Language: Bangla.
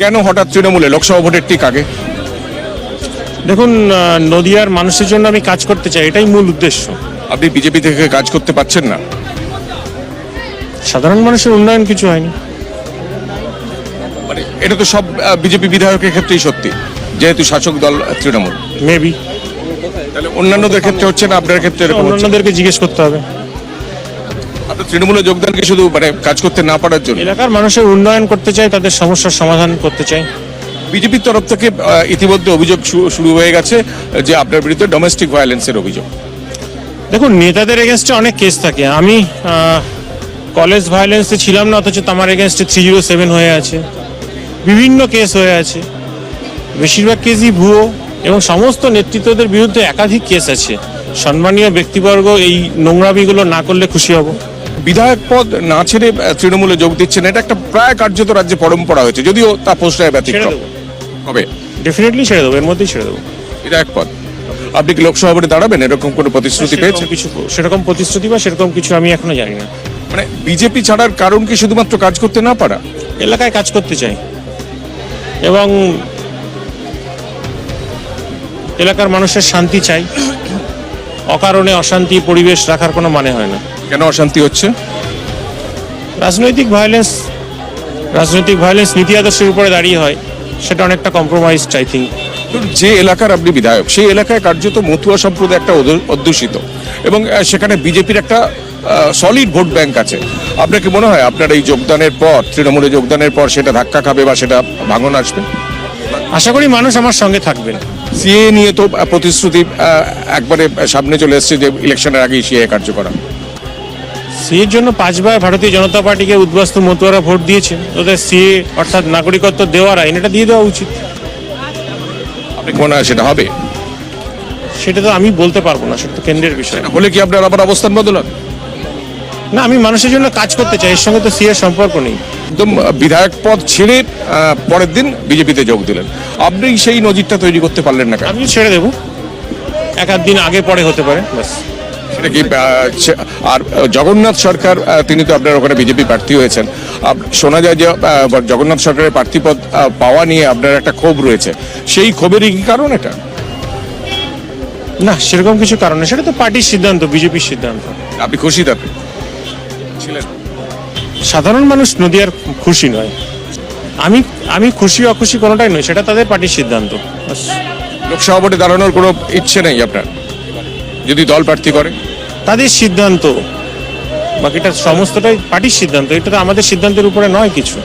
কেন হঠাৎ তৃণমূলে লোকসভা ভোটের ঠিক আগে? দেখুন নদিয়ার মানুষের জন্য আমি কাজ করতে চাই এটাই মূল উদ্দেশ্য। আপনি বিজেপি থেকে কাজ করতে পারছেন না? সাধারণ মানুষের উন্নয়ন কিছু হয়নি। মানে এটা তো সব বিজেপি বিধায়কের ক্ষেত্রেই সত্যি যেহেতু শাসক দল তৃণমূল। মেবি তাহলে অন্যান্যদের ক্ষেত্রে হচ্ছে না আপনার ক্ষেত্রে অন্যান্যদেরকে জিজ্ঞেস করতে হবে। তৃণমূলে যোগদান কি শুধু মানে কাজ করতে না পারার জন্য? এলাকার মানুষের উন্নয়ন করতে চাই তাদের সমস্যার সমাধান করতে চাই। বিজেপির তরফ থেকে ইতিমধ্যে অভিযোগ শুরু হয়ে গেছে যে আপনার বিরুদ্ধে ডোমেস্টিক ভায়োলেন্সের অভিযোগ। দেখুন নেতাদের এগেনস্টে অনেক কেস থাকে। আমি কলেজ ভায়োলেন্সে ছিলাম না অথচ আমার এগেনস্টে থ্রি জিরো সেভেন হয়ে আছে। বিভিন্ন কেস হয়ে আছে। বেশিরভাগ কেসই ভুয়ো এবং সমস্ত নেতৃত্বদের বিরুদ্ধে একাধিক কেস আছে। সম্মানীয় ব্যক্তিবর্গ এই নোংরামিগুলো না করলে খুশি হব। বিধায়ক পদ না ছেড়ে তৃণমূলে যোগ দিচ্ছেন এটা একটা প্রায় কার্যত রাজ্যে পরম্পরা হয়েছে। যদিও তা পোস্টায় ব্যতিক্রম হবে। ডেফিনেটলি ছেড়ে দেবো এর মধ্যেই ছেড়ে দেবো। বিধায়ক পদ। আপনি কি লোকসভা ভোটে দাঁড়াবেন? এরকম কোনো প্রতিশ্রুতি পেয়েছেন? কিছু সেরকম প্রতিশ্রুতি বা সেরকম কিছু আমি এখনও জানি না। মানে বিজেপি ছাড়ার কারণ কি শুধুমাত্র কাজ করতে না পারা? এলাকায় কাজ করতে চাই। এবং এলাকার মানুষের শান্তি চাই। অকারণে অশান্তি পরিবেশ রাখার কোনো মানে হয় না। কেন অশান্তি হচ্ছে? রাজনৈতিক ভায়োলেন্স রাজনৈতিক ভায়োলেন্স নীতি আদর্শের উপরে দাঁড়িয়ে হয় সেটা অনেকটা কম্প্রোমাইজড আই থিঙ্ক যে এলাকার আপনি বিধায়ক সেই এলাকায় কার্যত মতুয়া সম্প্রদায় একটা অধ্য- অধ্যুষিত এবং সেখানে বিজেপির একটা সলিড ভোট ব্যাংক আছে। আপনার কি মনে হয় আপনার এই যোগদানের পর তৃণমূলে যোগদানের পর সেটা ধাক্কা খাবে বা সেটা ভাঙন আসবে? আশা করি মানুষ আমার সঙ্গে থাকবেন। সিএ নিয়ে তো প্রতিশ্রুতি একবারে সামনে চলে এসছে যে ইলেকশনের আগেই সিএ কার্যকর হবে। সিএর জন্য পাঁচবার ভারতীয় জনতা পার্টিকে উদ্বাস্তু মতুয়ারা ভোট দিয়েছেন ওদের সিএ অর্থাৎ নাগরিকত্ব দেওয়ার আইন এটা দিয়ে দেওয়া উচিত আপনি মনে হয় সেটা হবে সেটা তো আমি বলতে পারব না সেটা তো কেন্দ্রের বিষয় হলে কি আপনার আবার অবস্থান বদল হবে? না আমি মানুষের জন্য কাজ করতে চাই এর সঙ্গে তো সিএর সম্পর্ক নেই। একদম বিধায়ক পদ ছেড়ে পরের দিন বিজেপিতে যোগ দিলেন। আপনি সেই নজিরটা তৈরি করতে পারলেন না আমি ছেড়ে দেবো। এক আধ দিন আগে পরে হতে পারে ব্যাস। সেটা কি আর জগন্নাথ সরকার তিনি তো আপনার ওখানে বিজেপি প্রার্থী হয়েছেন। শোনা যায় যে জগন্নাথ সরকারের প্রার্থীপদ পাওয়া নিয়ে আপনার একটা ক্ষোভ রয়েছে। সেই ক্ষোভেরই কি কারণ এটা? না সেরকম কিছু কারণ সেটা তো পার্টির সিদ্ধান্ত বিজেপির সিদ্ধান্ত। আপনি খুশি তাতে? ছিলেন সাধারণ মানুষ নদীয়ার খুশি নয়। আমি আমি খুশি অখুশি কোনোটাই নয় সেটা তাদের পার্টির সিদ্ধান্ত। লোকসভা ভোটে দাঁড়ানোর কোনো ইচ্ছে নেই আপনার? যদি দল প্রার্থী করে? তাদের সিদ্ধান্ত বাকিটা সমস্তটাই পার্টির সিদ্ধান্ত এটা তো আমাদের সিদ্ধান্তের উপরে নয় কিছু।